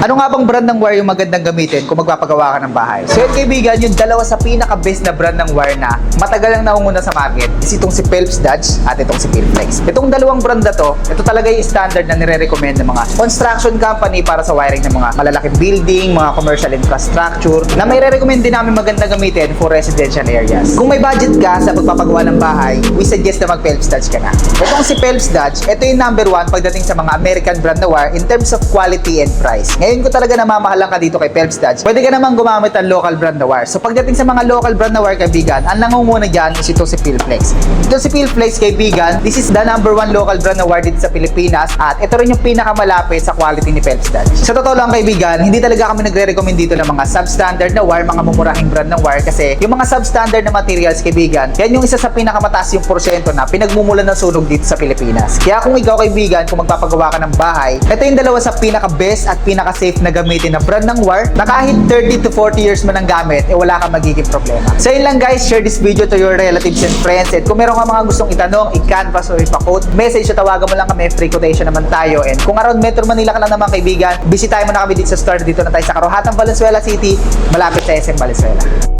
Ano nga bang brand ng wire yung magandang gamitin kung magpapagawa ka ng bahay? So yun kaibigan, yung dalawa sa pinaka-best na brand ng wire na matagal ang naunguna sa market is itong si Phelps Dodge at itong si Philflex. Itong dalawang brand na to, ito talaga yung standard na nire-recommend ng mga construction company para sa wiring ng mga malalaking building, mga commercial infrastructure na may re-recommend din namin maganda gamitin for residential areas. Kung may budget ka sa pagpapagawa ng bahay, we suggest na mag-Phelps Dodge ka na. Itong si Phelps Dodge, ito yung number one pagdating sa mga American brand na wire in terms of quality and price. Ngayon ko talaga namamahalan ka dito kay Phelps Dodge. Pwede ka namang gumamit ng local brand na wire. So pagdating sa mga local brand na wire kaibigan, ang nangunguna dyan is ito si Philflex. Ito si Philflex kaibigan, this is the number one local brand na wire dito sa Pilipinas at ito rin yung pinakamalapit sa quality ni Phelps Dodge. Sa totoo lang kaibigan, hindi talaga kami nagre-recommend dito ng mga substandard na wire, mga mumurahing brand ng wire kasi yung mga substandard na materials kaibigan, yan yung isa sa pinakamataas yung porsyento na pinagmumulan ng sunog dito sa Pilipinas. Kaya kung ikaw kaibigan, kung magpapagawa ka ng bahay, ito yung dalawa sa pinaka-best at pinaka-safe na gamitin na brand ng wire na kahit 30 to 40 years mo nang gamit, eh wala kang magiging problema. So yun lang guys, share this video to your relatives and friends. And kung meron ka mga gustong itanong, i-canvas or ipa-quote, message o tawagan mo lang kami, free quotation naman tayo. And kung around Metro Manila ka lang naman kaibigan, bisitahin mo na kami dito sa store. Dito na tayo sa Karohatan, Valenzuela City, malapit sa SM Valenzuela.